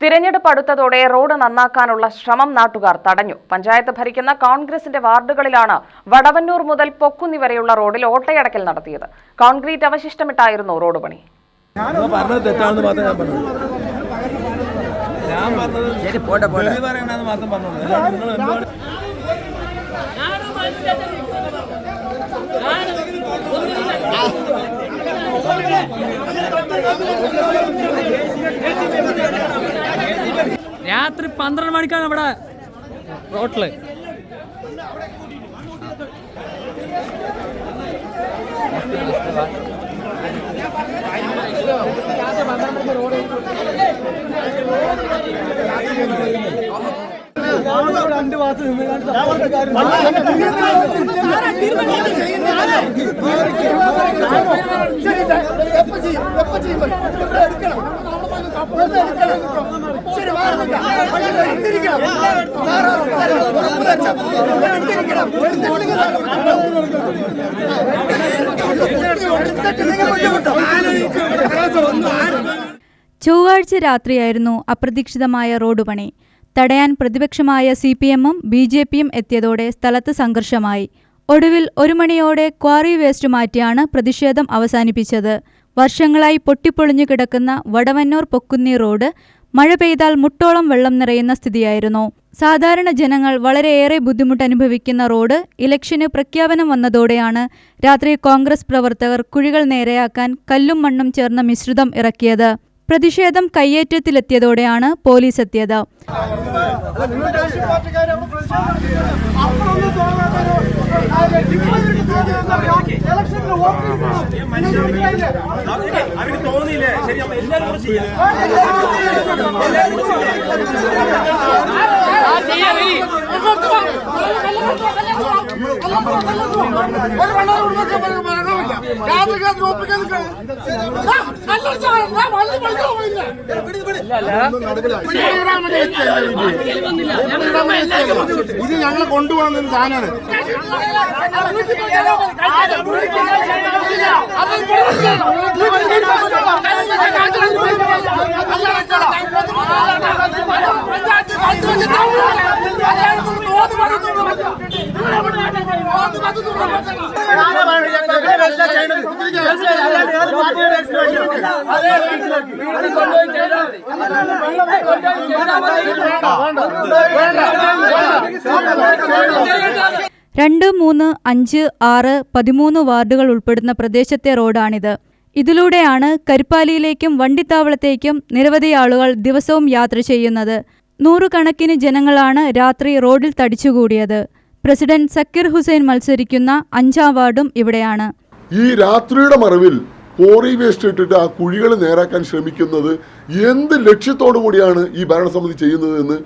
തിരഞ്ഞെടുപ്പ് അടുത്തതോടെ റോഡ് നന്നാക്കാനുള്ള ശ്രമം നാട്ടുകാർ തടഞ്ഞു. പഞ്ചായത്ത് ഭരിക്കുന്ന കോൺഗ്രസിന്റെ വാർഡുകളിലാണ് വടവന്നൂർ മുതൽ പൊക്കുന്നി വരെയുള്ള റോഡിൽ ഓട്ടയടക്കൽ നടത്തിയത്. കോൺക്രീറ്റ് അവശിഷ്ടമിട്ടായിരുന്നു റോഡ് പണി. ഞാൻ പറഞ്ഞത് തെറ്റാണെന്ന് മാത്രം ഞാൻ പറഞ്ഞത് പന്ത്രണ്ട് മണിക്കാണ് നമ്മുടെ റോട്ടിൽ രണ്ട് പറയണമെന്ന് ചെയ്യും? അല്ലാണ്ട് ചൊവ്വാഴ്ച രാത്രിയായിരുന്നു അപ്രതീക്ഷിതമായ റോഡ് പണി. തടയാൻ പ്രതിപക്ഷമായ സി പി എമ്മും ബി ജെ പിയും എത്തിയതോടെ സ്ഥലത്ത് സംഘർഷമായി. ഒടുവിൽ ഒരു മണിയോടെ ക്വാറി വേസ്റ്റ് മാറ്റിയാണ് പ്രതിഷേധം അവസാനിപ്പിച്ചത്. വർഷങ്ങളായി പൊട്ടിപ്പൊളിഞ്ഞു കിടക്കുന്ന വടവന്നൂർ പൊക്കുന്നി റോഡ് മഴ പെയ്താൽ മുട്ടോളം വെള്ളം നിറയുന്ന സ്ഥിതിയായിരുന്നു. സാധാരണ ജനങ്ങൾ വളരെയേറെ ബുദ്ധിമുട്ട് അനുഭവിക്കുന്ന റോഡ് ഇലക്ഷന് പ്രഖ്യാപനം വന്നതോടെയാണ് രാത്രി കോൺഗ്രസ് പ്രവർത്തകർ കുഴികൾ നേരെയാക്കാൻ കല്ലും മണ്ണും ചേർന്ന മിശ്രിതം ഇറക്കിയത്. പ്രതിഷേധം കയ്യേറ്റത്തിലെത്തിയതോടെയാണ് പോലീസ് എത്തിയത് തോന്നിയില്ലേ ശരി എല്ലാവരും ഇത് ഞങ്ങൾ കൊണ്ടുപോകുന്ന ഒരു സാധനമാണ്. രണ്ട് മൂന്ന് അഞ്ച് ആറ് പതിമൂന്ന് വാർഡുകൾ ഉൾപ്പെടുന്ന പ്രദേശത്തെ റോഡാണിത്. ഇതിലൂടെയാണ് കരിപ്പാലിയിലേക്കും വണ്ടിത്താവളത്തേക്കും നിരവധി ആളുകൾ ദിവസവും യാത്ര ചെയ്യുന്നത്. നൂറുകണക്കിന് ജനങ്ങളാണ് രാത്രി റോഡിൽ തടിച്ചുകൂടിയത്. പ്രസിഡന്റ് സക്കീർ ഹുസൈൻ മത്സരിക്കുന്ന അഞ്ചാം വാർഡും ഇവിടെയാണ്. ഈ രാത്രിയുടെ മറവിൽ കോറി വേസ്റ്റ് ഇട്ടിട്ട് ആ കുഴികൾ നേരാക്കാൻ ശ്രമിക്കുന്നത് എന്ത് ലക്ഷ്യത്തോടു കൂടിയാണ് ഈ ഭരണസമിതി ചെയ്യുന്നത് എന്ന്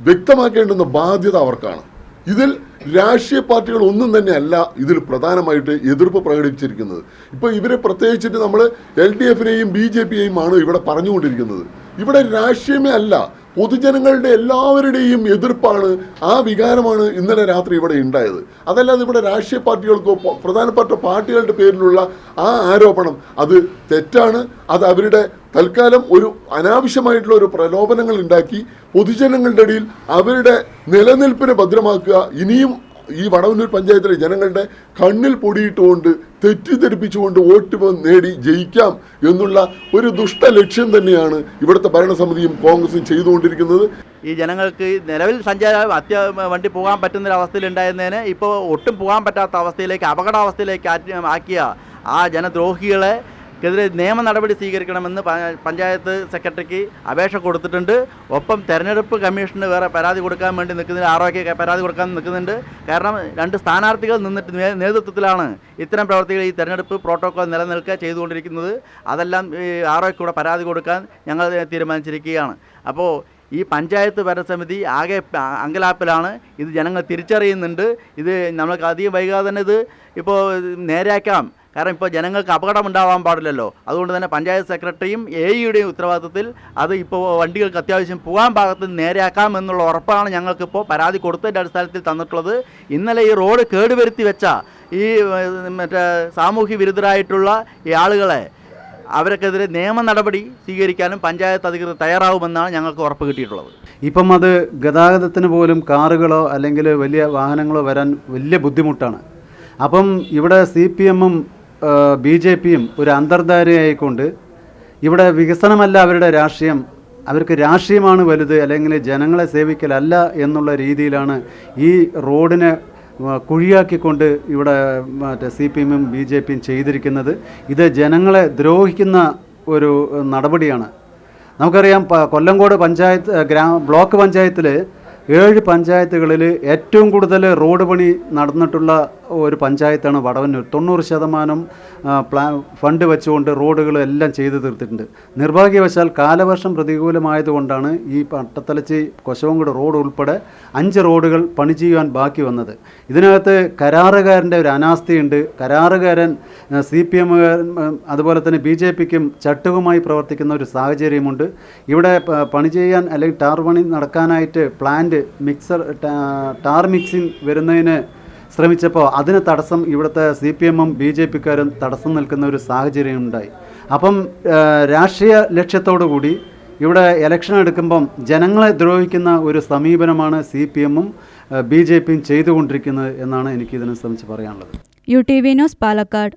വ്യക്തമാക്കേണ്ടുന്ന ബാധ്യത അവർക്കാണ്. ഇതിൽ രാഷ്ട്രീയ പാർട്ടികൾ ഒന്നും തന്നെ അല്ല ഇതിൽ പ്രധാനമായിട്ട് എതിർപ്പ് പ്രകടിപ്പിച്ചിരിക്കുന്നത്. ഇപ്പോൾ ഇവരെ പ്രത്യേകിച്ചിട്ട് നമ്മൾ എൽ ഡി എഫിനെയും ബി ജെ പിയെയും ആണ് ഇവിടെ പറഞ്ഞുകൊണ്ടിരിക്കുന്നത്. ഇവിടെ രാഷ്ട്രീയമേ അല്ല പൊതുജനങ്ങളുടെ എല്ലാവരുടെയും എതിർപ്പാണ് ആ വികാരമാണ് ഇന്നലെ രാത്രി ഇവിടെ ഉണ്ടായത്. അതല്ലാതെ ഇവിടെ രാഷ്ട്രീയ പാർട്ടികൾക്കോ പ്രധാനപ്പെട്ട പാർട്ടികളുടെ പേരിലുള്ള ആ ആരോപണം അത് തെറ്റാണ്. അത് അവരുടെ തൽക്കാലം ഒരു അനാവശ്യമായിട്ടുള്ള ഒരു പ്രലോഭനങ്ങൾ ഉണ്ടാക്കി പൊതുജനങ്ങളുടെ ഇടയിൽ അവരുടെ നിലനിൽപ്പിനെ ഭദ്രമാക്കുക ഇനിയും ഈ വടവന്നൂർ പഞ്ചായത്തിലെ ജനങ്ങളുടെ കണ്ണിൽ പൊടിയിട്ടുകൊണ്ട് തെറ്റിദ്ധരിപ്പിച്ചുകൊണ്ട് വോട്ട് നേടി ജയിക്കാം എന്നുള്ള ഒരു ദുഷ്ട ലക്ഷ്യം തന്നെയാണ് ഇവിടുത്തെ ഭരണസമിതിയും കോൺഗ്രസും ചെയ്തുകൊണ്ടിരിക്കുന്നത്. ഈ ജനങ്ങൾക്ക് നിലവിൽ സഞ്ചാര അത്യ വണ്ടി പോകാൻ പറ്റുന്ന അവസ്ഥയിലുണ്ടായിരുന്നതിന് ഇപ്പോൾ ഒട്ടും പോകാൻ പറ്റാത്ത അവസ്ഥയിലേക്ക് അപകടാവസ്ഥയിലേക്ക് ആക്കിയ ആ ജനദ്രോഹികളെ ക്കെതിരെ നിയമ നടപടി സ്വീകരിക്കണമെന്ന് പഞ്ചായത്ത് സെക്രട്ടറിക്ക് അപേക്ഷ കൊടുത്തിട്ടുണ്ട്. ഒപ്പം തെരഞ്ഞെടുപ്പ് കമ്മീഷന് വേറെ പരാതി കൊടുക്കാൻ വേണ്ടി നിൽക്കുന്നുണ്ട് ആറോയ്ക്ക് പരാതി കൊടുക്കാൻ നിൽക്കുന്നുണ്ട്. കാരണം രണ്ട് സ്ഥാനാർത്ഥികൾ നിന്നിട്ട് നേതൃത്വത്തിലാണ് ഇത്തരം പ്രവർത്തികൾ ഈ തെരഞ്ഞെടുപ്പ് പ്രോട്ടോകോൾ നിലനിൽക്കുക ചെയ്തുകൊണ്ടിരിക്കുന്നത്. അതെല്ലാം ഈ ആറോയ്ക്ക് പരാതി കൊടുക്കാൻ ഞങ്ങൾ തീരുമാനിച്ചിരിക്കുകയാണ്. അപ്പോൾ ഈ പഞ്ചായത്ത് ഭരണസമിതി ആകെ അങ്കലാപ്പിലാണ്. ഇത് ജനങ്ങൾ തിരിച്ചറിയുന്നുണ്ട്. ഇത് നമ്മൾക്ക് അധികം വൈകാതെ തന്നെ ഇത് ഇപ്പോൾ നേരെയാക്കാം. കാരണം ഇപ്പോൾ ജനങ്ങൾക്ക് അപകടം ഉണ്ടാവാൻ പാടില്ലല്ലോ. അതുകൊണ്ട് തന്നെ പഞ്ചായത്ത് സെക്രട്ടറിയും എ ഇയുടെയും ഉത്തരവാദിത്തത്തിൽ അത് ഇപ്പോൾ വണ്ടികൾക്ക് അത്യാവശ്യം പോകാൻ ഭാഗത്ത് നേരെയാക്കാം എന്നുള്ള ഉറപ്പാണ് ഞങ്ങൾക്കിപ്പോൾ പരാതി കൊടുത്തതിന്റെ അടിസ്ഥാനത്തിൽ തന്നിട്ടുള്ളത്. ഇന്നലെ ഈ റോഡ് കേടുവരുത്തി വെച്ച ഈ മറ്റേ സാമൂഹ്യ വിരുദ്ധരായിട്ടുള്ള ഈ ആളുകളെ അവർക്കെതിരെ നിയമ നടപടി സ്വീകരിക്കാനും പഞ്ചായത്ത് അധികൃതർ തയ്യാറാവുമെന്നാണ് ഞങ്ങൾക്ക് ഉറപ്പ് കിട്ടിയിട്ടുള്ളത്. ഇപ്പം അത് ഗതാഗതത്തിന് പോലും കാറുകളോ അല്ലെങ്കിൽ വലിയ വാഹനങ്ങളോ വരാൻ വലിയ ബുദ്ധിമുട്ടാണ്. അപ്പം ഇവിടെ സി പി എമ്മും ബി ജെ പിയും ഒരു അന്തർധാരയായിക്കൊണ്ട് ഇവിടെ വികസനമല്ല അവരുടെ രാഷ്ട്രീയം. അവർക്ക് രാഷ്ട്രീയമാണ് വലുത് അല്ലെങ്കിൽ ജനങ്ങളെ സേവിക്കലല്ല എന്നുള്ള രീതിയിലാണ് ഈ റോഡിനെ കുഴിയാക്കിക്കൊണ്ട് ഇവിടെ മറ്റേ സി പി എമ്മും ബി ജെ പിയും ചെയ്തിരിക്കുന്നത്. ഇത് ജനങ്ങളെ ദ്രോഹിക്കുന്ന ഒരു നടപടിയാണ്. നമുക്കറിയാം കൊല്ലങ്കോട് പഞ്ചായത്ത് ഗ്രാമ ബ്ലോക്ക് പഞ്ചായത്തിൽ ഏഴ് പഞ്ചായത്തുകളിൽ ഏറ്റവും കൂടുതൽ റോഡ് പണി നടന്നിട്ടുള്ള ഒരു പഞ്ചായത്താണ് വടവന്നൂർ. തൊണ്ണൂറ് ശതമാനം പ്ലാ ഫണ്ട് വെച്ചുകൊണ്ട് റോഡുകൾ എല്ലാം ചെയ്തു തീർത്തിട്ടുണ്ട്. നിർഭാഗ്യവശാൽ കാലവർഷം പ്രതികൂലമായതുകൊണ്ടാണ് ഈ പട്ടത്തലച്ചി കൊശവങ്കോട് റോഡ് ഉൾപ്പെടെ അഞ്ച് റോഡുകൾ പണി ചെയ്യുവാൻ ബാക്കി വന്നത്. ഇതിനകത്ത് കരാറുകാരന്റെ ഒരു അനാസ്ഥയുണ്ട്. കരാറുകാരൻ സി പി എമ്മുകാരൻ അതുപോലെ തന്നെ ബി ജെ പിക്കും ചട്ടുകുമായി പ്രവർത്തിക്കുന്ന ഒരു സാഹചര്യമുണ്ട്. ഇവിടെ പണി ചെയ്യാൻ അല്ലെങ്കിൽ ടാർ പണി നടക്കാനായിട്ട് പ്ലാന്റ് മിക്സർ ടാർ മിക്സിംഗ് വരുന്നതിന് ശ്രമിച്ചപ്പോൾ അതിന് തടസ്സം ഇവിടുത്തെ സി പി എമ്മും ബി ജെ പിക്കാരും തടസ്സം നിൽക്കുന്ന ഒരു സാഹചര്യം ഉണ്ടായി. അപ്പം രാഷ്ട്രീയ ലക്ഷ്യത്തോടു കൂടി ഇവിടെ ഇലക്ഷൻ എടുക്കുമ്പം ജനങ്ങളെ ദ്രോഹിക്കുന്ന ഒരു സമീപനമാണ് സി പി എമ്മും ബി ജെ പിയും ചെയ്തുകൊണ്ടിരിക്കുന്നത് എന്നാണ് എനിക്ക് ഇതിനെ സംബന്ധിച്ച് പറയാനുള്ളത്. U T V news Palakkad.